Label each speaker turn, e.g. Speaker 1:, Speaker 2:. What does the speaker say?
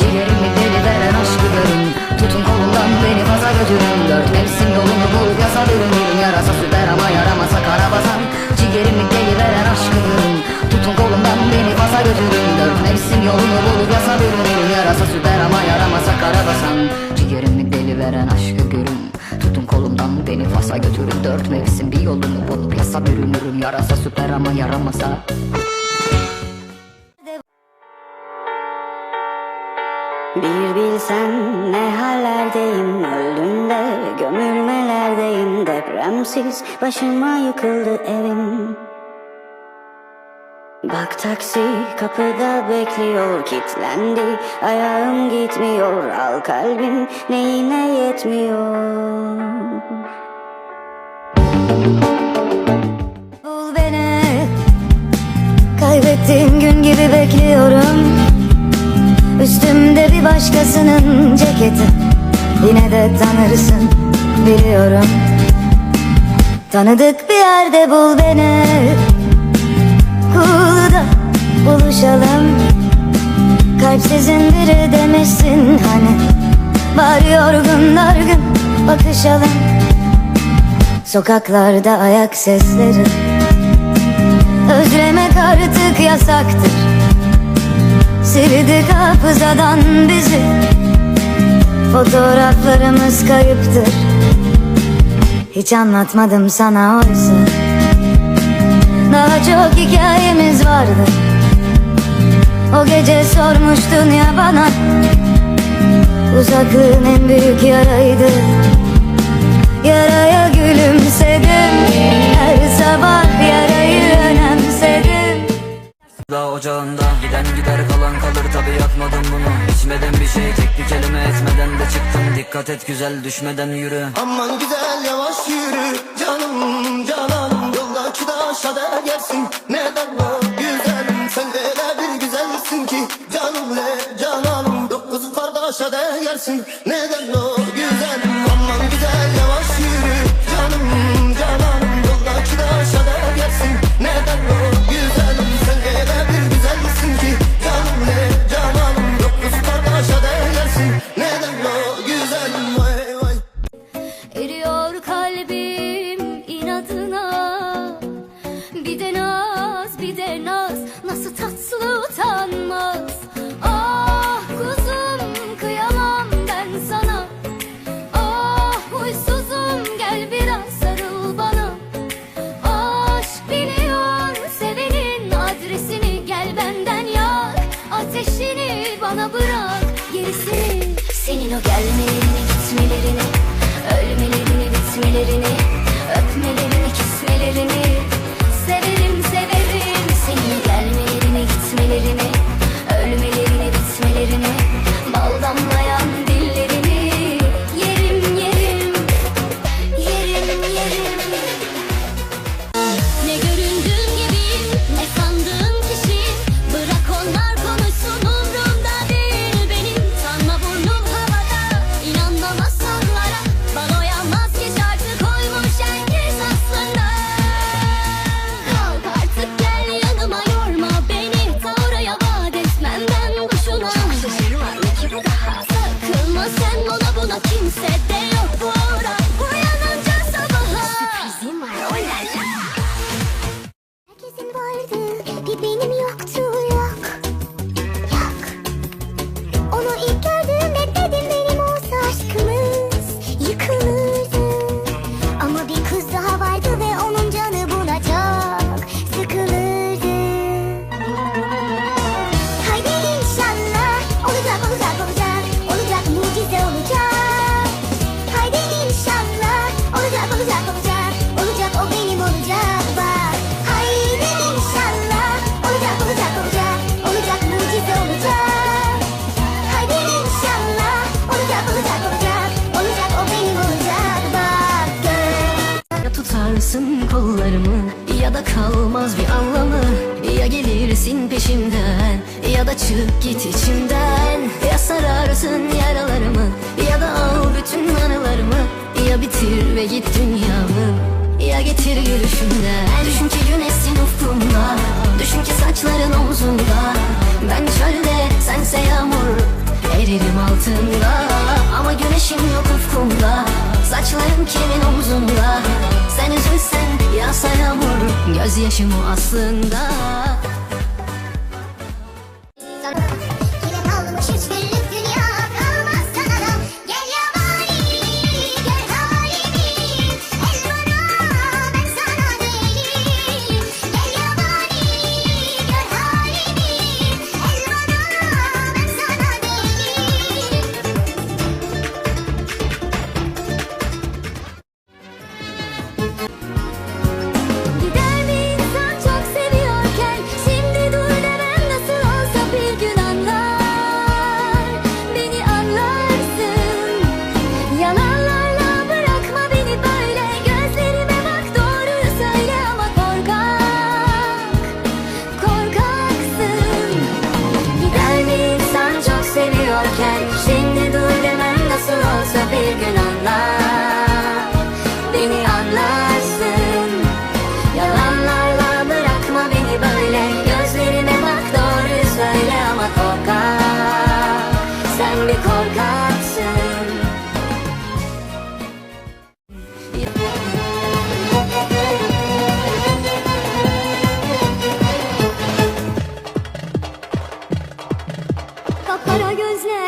Speaker 1: Ciğerimi deli veren aşkı görün Tutun kolumdan beni faza götürün. Dört mevsim yolunu bulup yasa bürünürüm Yarasa süper ama yaramasa kara basan Ciğerimi deli veren aşkı görün Tutun kolumdan beni faza götürün. Dört mevsim yolunu bulup yasa bürünürüm Yarasa süper ama yaramasa kara basan Ciğerimi deli veren aşkı görün Tutun kolumdan beni fasa götürün. Dört mevsim bir yolunu bulup yasa bürünürüm Yarasa süper ama yaramasa
Speaker 2: Bir bilsen ne hallerdeyim Öldüm de gömülmelerdeyim. Depremsiz başıma yıkıldı evim. Bak taksi kapıda bekliyor Kitlendi ayağım gitmiyor. Al kalbim neyine yetmiyor? Bul beni. Kaybettiğim gün gibi bekliyorum Üstümde bir başkasının ceketi. Yine de tanırsın biliyorum. Tanıdık bir yerde bul beni. Kulu'da buluşalım. Kalpsizin biri demişsin hani. Var yorgun dargın bakışalım. Sokaklarda ayak sesleri. Özlemek artık yasaktır Sildik hafızadan bizi. Fotoğraflarımız kayıptır. Hiç anlatmadım sana oysa. Daha çok hikayemiz vardı. O gece sormuştun ya bana. Uzaklığın en büyük yaraydı
Speaker 3: Da ocağında Giden gider kalan kalır. Tabi yapmadım bunu. İçmeden bir şey tek bir kelime etmeden de çıktım. Dikkat et güzel düşmeden yürü.
Speaker 4: Aman güzel yavaş yürü. Canım cananım Yoldaki da gelsin neden o güzelim Sen öyle bir güzelsin ki. Canım le cananım Dokuz kardeşe de gelsin neden o bir de
Speaker 5: naz Nasıl tatlı utanmaz. Ah kuzum kıyamam ben sana. Ah huysuzum gel biraz sarıl bana. Aşk biliyor sevenin adresini Gel benden yak. Ateşini bana bırak Gerisini. Senin o gelmelerini gitmelerini Ölmelerini bitmelerini ona buna kimse de yok bu ara Uyanınca sabaha. Sürprizim var. Olala
Speaker 6: Herkesin vardı bir benim yoktu
Speaker 5: da çık git içimden Ya sararsın yaralarımı ya da al bütün anılarımı. Ya bitir ve git dünyamı ya getir gülüşünden Düşün ki güneşsin ufkumda Düşün ki saçların omzumda Ben çölde sense yağmur
Speaker 1: Gözlerim altında. Ama güneşim yok ufkumda Saçlarım kimin omzunda. Sen üzülsen yağsa yağmur Gözyaşım o aslında
Speaker 6: Gözlerle yaktın